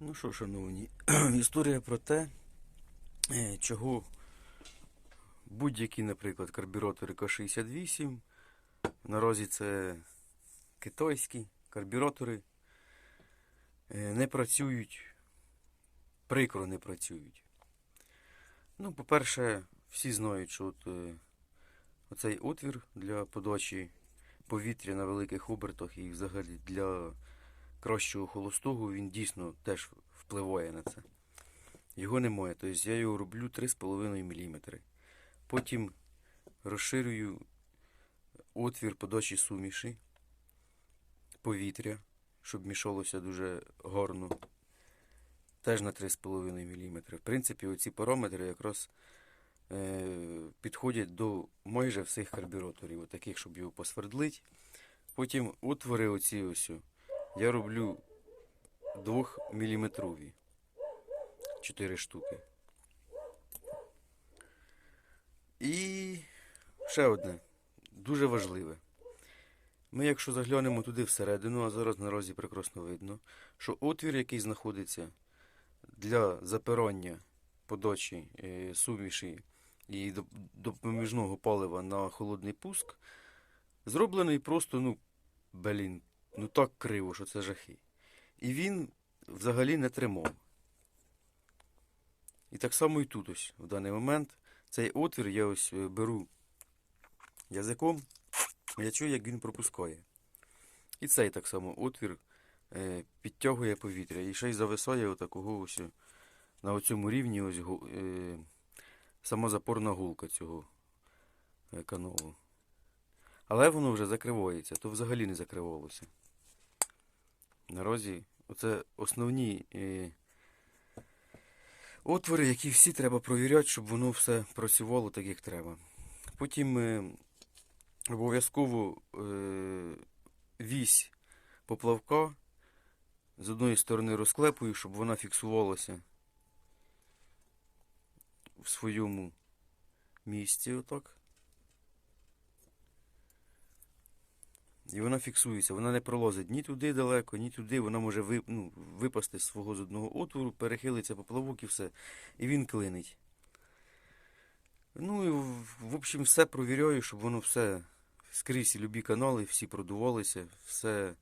Ну що, шановні, історія про те, е, чого будь-які, наприклад, карбюратори К68, наразі це китайські карбюратори, е, не працюють, прикро не працюють. Ну, по-перше, всі знають, що от, е, оцей отвір для подачі повітря на великих обертах і взагалі для кращого холостого, він дійсно теж впливає на це. Його немає, тобто я його роблю 3,5 мм. Потім розширюю отвір подачі суміші, повітря, щоб мішалося дуже гарно. Теж на 3,5 мм. В принципі, оці параметри якраз е, підходять до майже всіх карбюраторів, таких, щоб його посвердлить. Потім отвори оці ось. Я роблю 2 мм. 4 штуки. І ще одне, дуже важливе. Ми, якщо заглянемо туди всередину, а зараз наразі прекрасно видно, що отвір, який знаходиться для запирання подачі е, суміші і допоміжного палива на холодний пуск, зроблений просто, ну, блін, ну так криво, що це жахи. І він взагалі не тримав. І так само і тут ось в даний момент цей отвір я ось е, беру язиком, я чую, як він пропускає. І цей так само отвір е, підтягує повітря. І ще й зависає отакого ось е, на оцьому рівні ось самозапорна гулка цього каналу. Але воно вже закривається, то взагалі не закривалося. Наразі оце основні е, отвори, які всі треба провіряти, щоб воно все працювало так, як треба. Потім е, обов'язково е, вісь поплавка з одної сторони розклепую, щоб вона фіксувалася в своєму місці отак. І вона фіксується, вона не пролазить ні туди далеко, ні туди. Вона може ви, ну, випасти з свого з одного отвору, перехилиться поплавок і все. І він клинить. Ну і в- общем все провіряю, щоб воно все скрізь і любі канали, всі продувалися, все,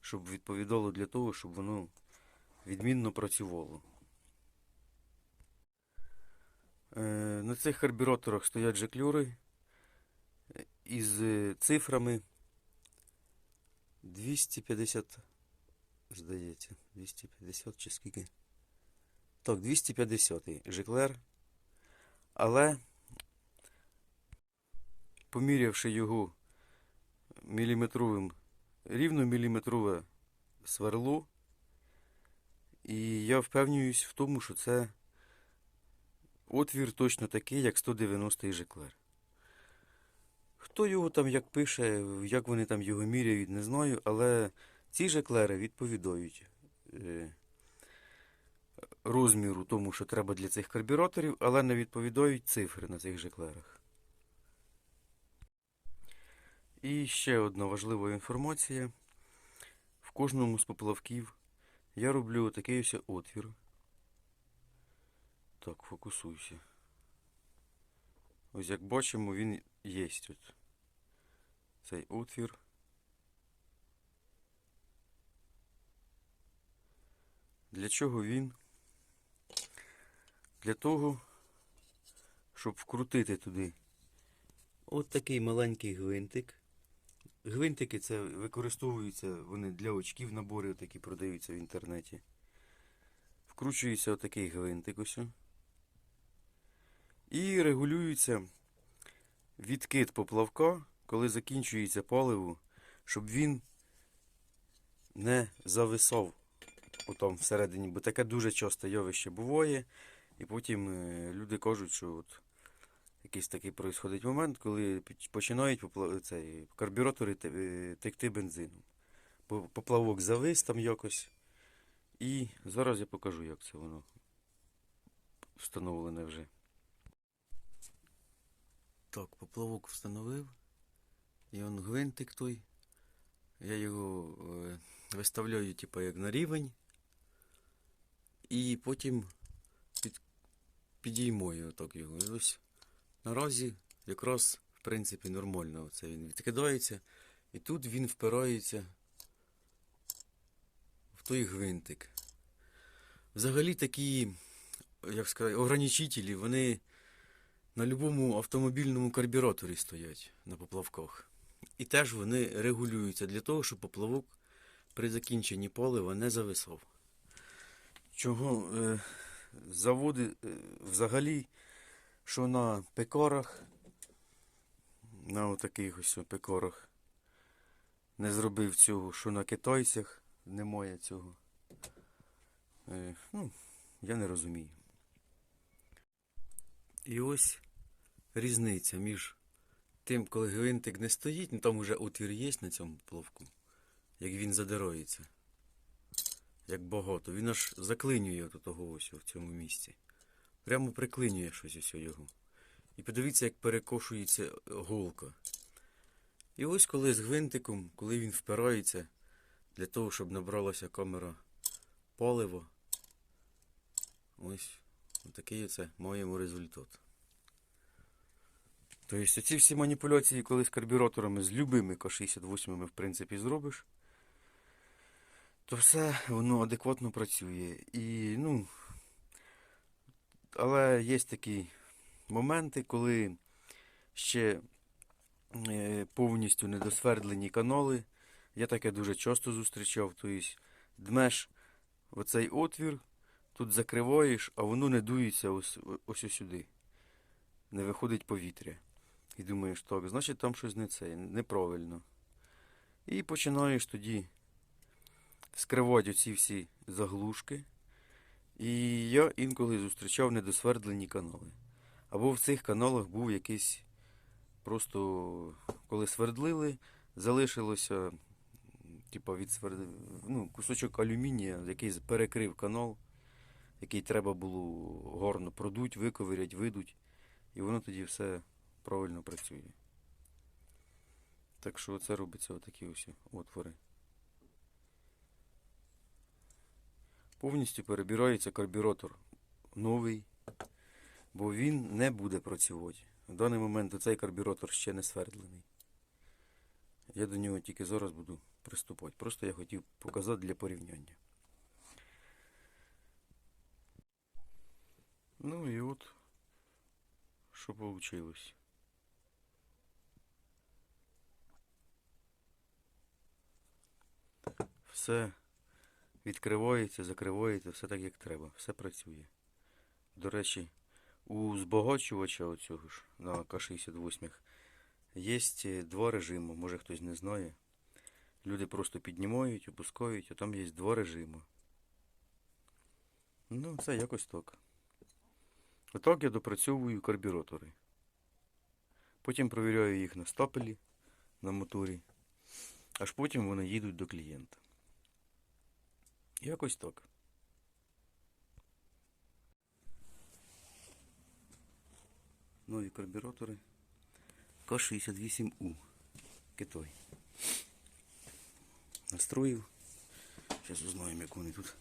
щоб відповідало для того, щоб воно відмінно працювало. Е, на цих карбюраторах стоять жеклюри е, із е, цифрами 250, здається, 250 чи скільки. Так, 250-й жеклер. Але, помірявши його міліметровим, рівно міліметрове сверло, і я впевнююсь в тому, що це отвір точно такий, як 190-й жеклер. Хто його там як пише, як вони там його міряють, не знаю, але ці жеклери відповідають е, розміру тому, що треба для цих карбюраторів, але не відповідають цифри на цих жеклерах. І ще одна важлива інформація. В кожному з поплавків я роблю такий ось отвір. Так, фокусуйся. Ось як бачимо, він є тут. Цей отвір. Для чого він? Для того, щоб вкрутити туди от такий маленький гвинтик. Гвинтики це використовуються вони для очків набори, такі продаються в інтернеті. Вкручується отакий гвинтик ось. І регулюється відкид поплавка, коли закінчується паливо, щоб він не зависав отам всередині, бо таке дуже часто явище буває. І потім е, люди кажуть, що от якийсь такий происходить момент, коли починають цей, карбюратори е, текти бензином. Поплавок завис там якось. І зараз я покажу, як це воно встановлене вже. Так, поплавок встановив. І он гвинтик той. Я його е, виставляю, типу, як на рівень. і потім під, підіймаю так його. І ось наразі якраз в принципі нормально. Це він відкидається. І тут він впирається в той гвинтик. Взагалі такі, як сказати, ограничителі, вони на будь-якому автомобільному карбюраторі стоять на поплавках. І теж вони регулюються для того, щоб поплавок при закінченні палива не зависав. Чого е, заводи е, взагалі, що на пекорах, на отаких ось пекорах, не зробив цього, що на китайцях немає цього. Е, ну, я не розумію. І ось різниця між тим, коли гвинтик не стоїть, ну там уже отвір є на цьому плавку, як він задирається. Як багато. Він аж заклинює до того ось в цьому місці. Прямо приклинює щось ось його. І подивіться, як перекошується голка. І ось коли з гвинтиком, коли він впирається для того, щоб набралася камера палива, ось такий оце маємо результат. Тобто ці всі маніпуляції, коли з карбюраторами, з любими К68 в принципі зробиш, то все воно адекватно працює. І, ну, але є такі моменти, коли ще е, повністю недосвердлені канали. Я таке дуже часто зустрічав. Тобто дмеш оцей отвір, тут закриваєш, а воно не дується ось ось сюди. Не виходить повітря. І думаєш, так, значить там щось не це, неправильно. І починаєш тоді скривати оці всі заглушки. І я інколи зустрічав недосвердлені канали. Або в цих каналах був якийсь просто, коли свердлили, залишилося типа від сверд... ну, кусочок алюмінія, який перекрив канал, який треба було горно продуть, виковирять, видуть. І воно тоді все правильно працює. Так що це робиться отакі ось отвори. Повністю перебирається карбюратор новий, бо він не буде працювати. В даний момент цей карбюратор ще не свердлений. Я до нього тільки зараз буду приступати. Просто я хотів показати для порівняння. Ну і от, що вийшло. Все відкривається, закривається, все так як треба, все працює. До речі, у збагачувача оцього ж на К68 є два режими, може хтось не знає. Люди просто піднімають, опускають, а там є два режими. Ну, це якось так. Отак я допрацьовую карбюратори. Потім провіряю їх на стапелі на моторі, аж потім вони їдуть до клієнта. Якось так. Нові карбюратори К68У. Китай. Настроїв. Зараз узнаємо, як вони тут.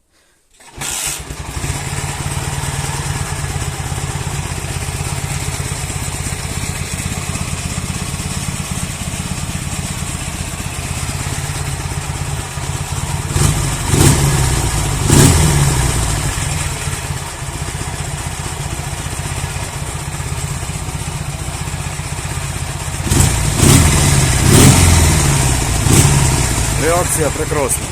Реакція прекрасна.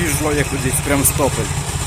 Їжджу я кудись, прям стопель.